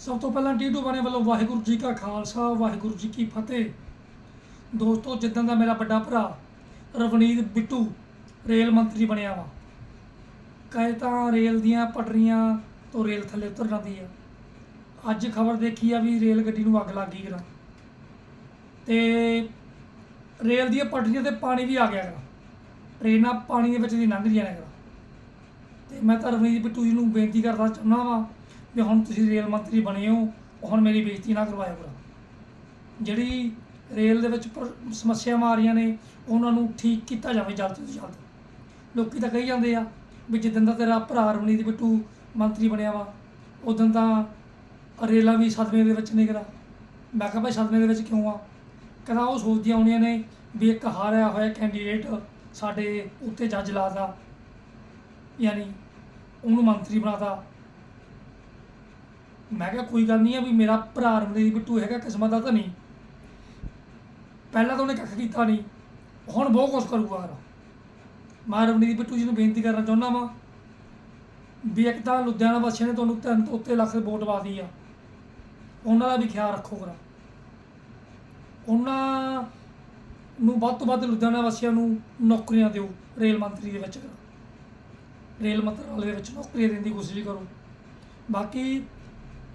ਸਭ ਤੋਂ ਪਹਿਲਾਂ ਟੀਟੂ ਬਾਣੇ ਵੱਲੋਂ ਵਾਹਿਗੁਰੂ ਜੀ ਕਾ ਖਾਲਸਾ, ਵਾਹਿਗੁਰੂ ਜੀ ਕੀ ਫਤਿਹ। ਦੋਸਤੋ, ਜਿੱਦਾਂ ਦਾ ਮੇਰਾ ਵੱਡਾ ਭਰਾ ਰਵਨੀਤ ਬਿੱਟੂ ਰੇਲ ਮੰਤਰੀ ਬਣਿਆ ਵਾ। ਕਹੇ ਤਾਂ ਰੇਲ ਦੀਆਂ ਪਟਰੀਆਂ ਤੋਂ ਰੇਲ ਥੱਲੇ ਉਤਰ ਜਾਂਦੀ ਆ। ਅੱਜ ਖਬਰ ਦੇਖੀ ਆ ਵੀ ਰੇਲ ਗੱਡੀ ਨੂੰ ਅੱਗ ਲੱਗ ਗਈ ਕਰਾ ਤੇ ਰੇਲ ਦੀਆਂ ਪਟਰੀਆਂ ਤੇ ਪਾਣੀ ਵੀ ਆ ਗਿਆ ਕਰਾ ਟ੍ਰੇਨਾਂ ਪਾਣੀ ਦੇ ਵਿੱਚ ਦੀ ਲੰਘ ਰਹੀਆਂ ਨੇ ਕਰਾ ਤੇ ਮੈਂ ਤਾਂ ਰਵਨੀਤ ਬਿੱਟੂ ਜੀ ਨੂੰ ਬੇਨਤੀ ਕਰਦਾ ਚਾਹੁੰਦਾ ਵਾਂ ਵੀ ਹੁਣ ਤੁਸੀਂ ਰੇਲ ਮੰਤਰੀ ਬਣੇ ਹੋ, ਹੁਣ ਮੇਰੀ ਬੇਇੱਜ਼ਤੀ ਨਾ ਕਰਵਾਇਆ ਕਰੋ। ਜਿਹੜੀ ਰੇਲ ਦੇ ਵਿੱਚ ਪਰ- ਸਮੱਸਿਆਵਾਂ ਆ ਰਹੀਆਂ ਨੇ, ਉਹਨਾਂ ਨੂੰ ਠੀਕ ਕੀਤਾ ਜਾਵੇ ਜਲਦ ਤੋਂ ਜਲਦ। ਲੋਕੀ ਤਾਂ ਕਹੀ ਜਾਂਦੇ ਆ ਵੀ ਜਿੱਦਣ ਦਾ ਤੇਰਾ ਭਰਾ ਰਵਨੀਤ ਬਿੱਟੂ ਮੰਤਰੀ ਬਣਿਆ ਵਾ ਉਦੋਂ ਤਾਂ ਰੇਲਾਂ ਵੀ ਸਦਮੇ ਦੇ ਵਿੱਚ ਨਿਕਲਾ। ਮੈਂ ਕਿਹਾ ਭਾਈ ਸਦਮੇ ਦੇ ਵਿੱਚ ਕਿਉਂ ਆ? ਕਹਿੰਦਾ ਉਹ ਸੋਚਦੀਆਂ ਹੋਣੀਆਂ ਨੇ ਵੀ ਇੱਕ ਹਾਰਿਆ ਹੋਇਆ ਕੈਂਡੀਡੇਟ ਸਾਡੇ ਉੱਤੇ ਜੱਜ ਲਾਦਾ ਯਾਨੀ ਉਹਨੂੰ ਮੰਤਰੀ ਬਣਾਤਾ। ਮੈਂ ਕਿਹਾ ਕੋਈ ਗੱਲ ਨਹੀਂ ਆ ਵੀ ਮੇਰਾ ਭਰਾ ਰਮਨੀਤ ਬਿੱਟੂ ਹੈਗਾ, ਕਿਸਮਤ ਦਾ ਤਾਂ ਨਹੀਂ। ਪਹਿਲਾਂ ਤਾਂ ਉਹਨੇ ਕੱਖ ਕੀਤਾ ਨਹੀਂ, ਹੁਣ ਬਹੁਤ ਕੁਛ ਕਰੂਗਾ ਯਾਰ। ਮੈਂ ਰਮਨੀਤ ਬਿੱਟੂ ਜੀ ਨੂੰ ਬੇਨਤੀ ਕਰਨਾ ਚਾਹੁੰਦਾ ਵਾਂ ਵੀ ਇੱਕ ਤਾਂ ਲੁਧਿਆਣਾ ਵਾਸੀਆਂ ਨੇ ਤੁਹਾਨੂੰ ਤਿੰਨ ਤੋਂ ਉੱਤੇ ਲੱਖ ਵੋਟ ਪਾਤੀ ਆ। ਉਹਨਾਂ ਦਾ ਵੀ ਖਿਆਲ ਰੱਖੋ ਕਰਾ ਉਹਨਾਂ ਨੂੰ ਵੱਧ ਤੋਂ ਵੱਧ ਲੁਧਿਆਣਾ ਵਾਸੀਆਂ ਨੂੰ ਨੌਕਰੀਆਂ ਦਿਓ ਰੇਲ ਮੰਤਰੀ ਦੇ ਵਿੱਚ। ਰੇਲ ਮੰਤਰਾਲੇ ਦੇ ਵਿੱਚ ਨੌਕਰੀਆਂ ਦੇਣ ਦੀ ਕੋਸ਼ਿਸ਼ ਕਰੋ। ਬਾਕੀ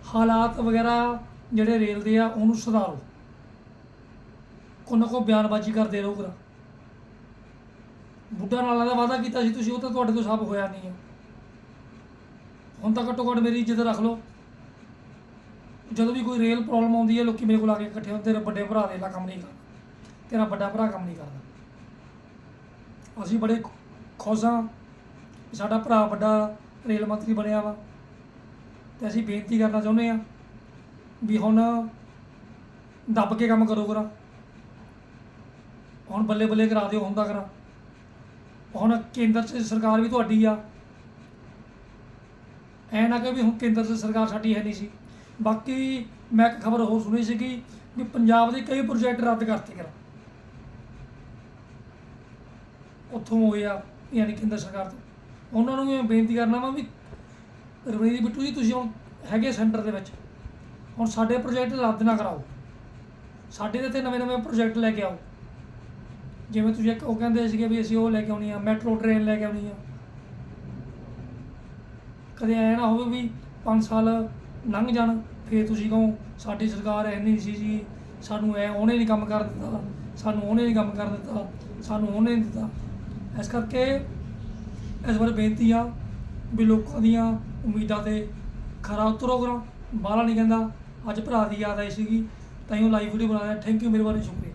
ਹਾਲਾਤ ਵਗੈਰਾ ਜਿਹੜੇ ਰੇਲ ਦੇ ਆ, ਉਹਨੂੰ ਸੁਧਾਰੋ। ਕੋਈ ਨਾ ਕੋਈ ਬਿਆਨਬਾਜ਼ੀ ਕਰਦੇ ਰਹੋ ਕਰਾ ਬੁੱਢਾ ਨਾਲਾ ਦਾ ਵਾਅਦਾ ਕੀਤਾ ਸੀ ਤੁਸੀਂ, ਉਹ ਤਾਂ ਤੁਹਾਡੇ ਤੋਂ ਸਾਬ ਹੋਇਆ ਨਹੀਂ ਹੈ ਹੁਣ ਤਾਂ ਘੱਟੋ ਘੱਟ ਮੇਰੀ ਇੱਜ਼ਤ ਰੱਖ ਲਓ। ਜਦੋਂ ਵੀ ਕੋਈ ਰੇਲ ਪ੍ਰੋਬਲਮ ਆਉਂਦੀ ਹੈ, ਲੋਕੀ ਮੇਰੇ ਕੋਲ ਆ ਕੇ ਇਕੱਠੇ ਹੁੰਦੇ ਤੇਰੇ ਵੱਡੇ ਭਰਾ ਦੇ ਲਾ ਕੰਮ ਨਹੀਂ ਕਰਦਾ। ਤੇਰਾ ਵੱਡਾ ਭਰਾ ਕੰਮ ਨਹੀਂ ਕਰਦਾ। ਅਸੀਂ ਬੜੇ ਖੁਸ਼ ਹਾਂ ਸਾਡਾ ਭਰਾ ਵੱਡਾ ਰੇਲ ਮੰਤਰੀ ਬਣਿਆ ਵਾ। ਤੇ ਅਸੀਂ ਬੇਨਤੀ ਕਰਨਾ ਚਾਹੁੰਦੇ ਹਾਂ ਵੀ ਹੁਣ ਦੱਬ ਕੇ ਕੰਮ ਕਰੋ ਕਰਾ। ਹੁਣ ਬੱਲੇ ਬੱਲੇ ਕਰਾ ਦਿਓ, ਹੁੰਦਾ ਕਰਾ। ਹੁਣ ਕੇਂਦਰ 'ਚ ਸਰਕਾਰ ਵੀ ਤੁਹਾਡੀ ਆ। ਐ ਨਾ ਕਿ ਵੀ ਹੁਣ ਕੇਂਦਰ 'ਚ ਸਰਕਾਰ ਸਾਡੀ ਹੈ ਨਹੀਂ ਸੀ। ਬਾਕੀ ਮੈਂ ਇੱਕ ਖਬਰ ਹੋਰ ਸੁਣੀ ਸੀਗੀ ਵੀ ਪੰਜਾਬ ਦੇ ਕਈ ਪ੍ਰੋਜੈਕਟ ਰੱਦ ਕਰਤੇ ਕਰਾ। ਉੱਥੋਂ ਹੋਏ ਆ, ਯਾਨੀ ਕੇਂਦਰ ਸਰਕਾਰ ਤੋਂ। ਉਹਨਾਂ ਨੂੰ ਵੀ ਮੈਂ ਬੇਨਤੀ ਕਰਨਾ ਵਾ ਵੀ ਰਵਨੀਤ ਬਿੱਟੂ ਜੀ, ਤੁਸੀਂ ਹੁਣ ਹੈਗੇ ਸੈਂਟਰ ਦੇ ਵਿੱਚ। ਹੁਣ ਸਾਡੇ ਪ੍ਰੋਜੈਕਟ ਰੱਦ ਨਾ ਕਰਾਓ। ਸਾਡੇ ਦੇ ਤੇ ਨਵੇਂ ਨਵੇਂ ਪ੍ਰੋਜੈਕਟ ਲੈ ਕੇ ਆਓ। ਜਿਵੇਂ ਤੁਸੀਂ ਇੱਕ ਉਹ ਕਹਿੰਦੇ ਸੀਗੇ ਵੀ ਅਸੀਂ ਉਹ ਲੈ ਕੇ ਆਉਣੀ ਆ, ਮੈਟਰੋ ਟ੍ਰੇਨ ਲੈ ਕੇ ਆਉਣੀ ਆ। ਕਦੇ ਐ ਨਾ ਹੋਵੇ ਵੀ 5 ਸਾਲ ਲੰਘ ਜਾਣ, ਫੇਰ ਤੁਸੀਂ ਕਹੋ, ਸਾਡੀ ਸਰਕਾਰ ਐ ਨਹੀਂ ਸੀ ਜੀ, ਸਾਨੂੰ ਐ ਉਹਨੇ ਨਹੀਂ ਕੰਮ ਕਰ ਦਿੱਤਾ, ਸਾਨੂੰ ਉਹਨੇ ਨਹੀਂ ਕੰਮ ਕਰ ਦਿੱਤਾ, ਸਾਨੂੰ ਉਹਨੇ ਨਹੀਂ ਦਿੱਤਾ। ਇਸ ਕਰਕੇ ਇਸ ਵਾਰ ਬੇਨਤੀ ਆ ਵੀ ਲੋਕਾਂ ਦੀਆਂ ਉਮੀਦਾਂ ਤੇ ਖਰਾ ਉਤਰੋ ਕਰੋ। ਬਾਹਲਾ ਨਹੀਂ ਕਹਿੰਦਾ, ਅੱਜ ਭਰਾ ਦੀ ਯਾਦ ਆਈ ਸੀਗੀ ਤਾਂ ਹੀ ਉਹ ਲਾਈਵ ਵੀਡੀਓ ਬਣਾ ਰਿਹਾ ਥੈਂਕ ਯੂ ਮੇਰੇ ਬਾਰੇ ਸ਼ੁਕਰੀਆ।